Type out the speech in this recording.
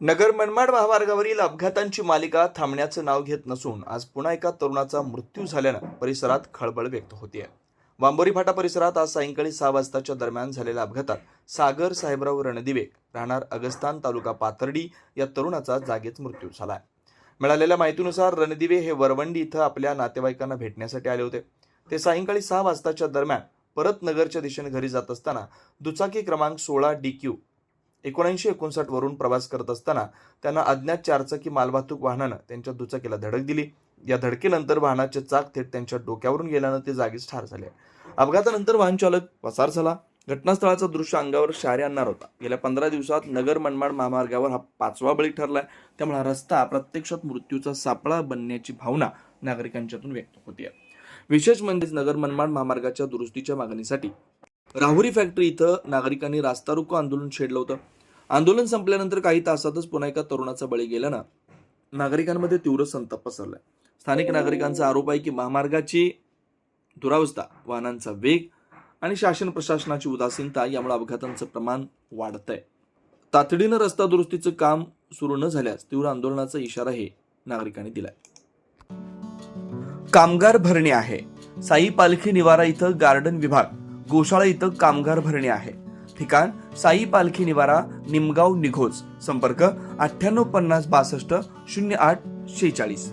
नगर मनमाड महामार्गावरील अपघातांची मालिका थांबण्याचं नाव घेत नसून आज पुन्हा एका तरुणाचा मृत्यू झाल्यानं परिसरात खळबळ व्यक्त होते वांबोरी फाटा परिसरात आज सायंकाळी सहा वाजताच्या दरम्यान झालेल्या अपघातात सागर साहेबराव रणदिवे राहणार अगस्तान तालुका पाथर्डी या तरुणाचा जागीच मृत्यू झालाय. मिळालेल्या माहितीनुसार रणदिवे हे वरवंडी इथं आपल्या नातेवाईकांना भेटण्यासाठी आले होते. ते सायंकाळी सहा वाजताच्या दरम्यान परत नगरच्या दिशेने घरी जात असताना दुचाकी क्रमांक सोळा डी क्यू एकोणऐंशी एकोणसाठ वरून प्रवास करत असताना त्यांना अज्ञात चारचाकी मालवाहतूक वाहनानं त्यांच्या दुचाकीला धडक दिली. या धडकेनंतर वाहनाचे चाक थेट त्यांच्या डोक्यावरून गेल्यानं ते जागीच ठार झाले. अपघातानंतर वाहन चालक पसार झाला. घटनास्थळाचं दृश्य अंगावर शारे आणणार होता. गेल्या पंधरा दिवसात नगर मनमाड महामार्गावर हा पाचवा बळी ठरलाय. त्यामुळे हा रस्ता प्रत्यक्षात मृत्यूचा सापळा बनण्याची भावना नागरिकांच्यातून व्यक्त होतीये. विशेष म्हणजे नगर मनमाड महामार्गाच्या दुरुस्तीच्या मागणीसाठी राहुरी फॅक्टरी इथं नागरिकांनी रास्ता रोको आंदोलन छेडलं होतं. आंदोलन संपल्यानंतर काही तासातच पुन्हा एका तरुणाचा बळी गेल्यानं नागरिकांमध्ये तीव्र संताप पसरलाय. स्थानिक नागरिकांचा आरोप आहे की महामार्गाची दुरावस्था वाहनांचा वेग आणि शासन प्रशासनाची उदासीनता यामुळे अपघातांचं प्रमाण वाढतंय. तातडीनं रस्ता दुरुस्तीचं काम सुरू न झाल्यास तीव्र आंदोलनाचा इशाराही नागरिकांनी दिलाय. कामगार भरणे आहे. साई पालखी निवारा इथं गार्डन विभाग गोशाळा इथं कामगार भरणे आहे. ठिकाण साई पालखी निवारा निमगाव निघोज. संपर्क अठ्ठ्याण्णव पन्नास बासष्ट शून्य आठ शेहेचाळीस.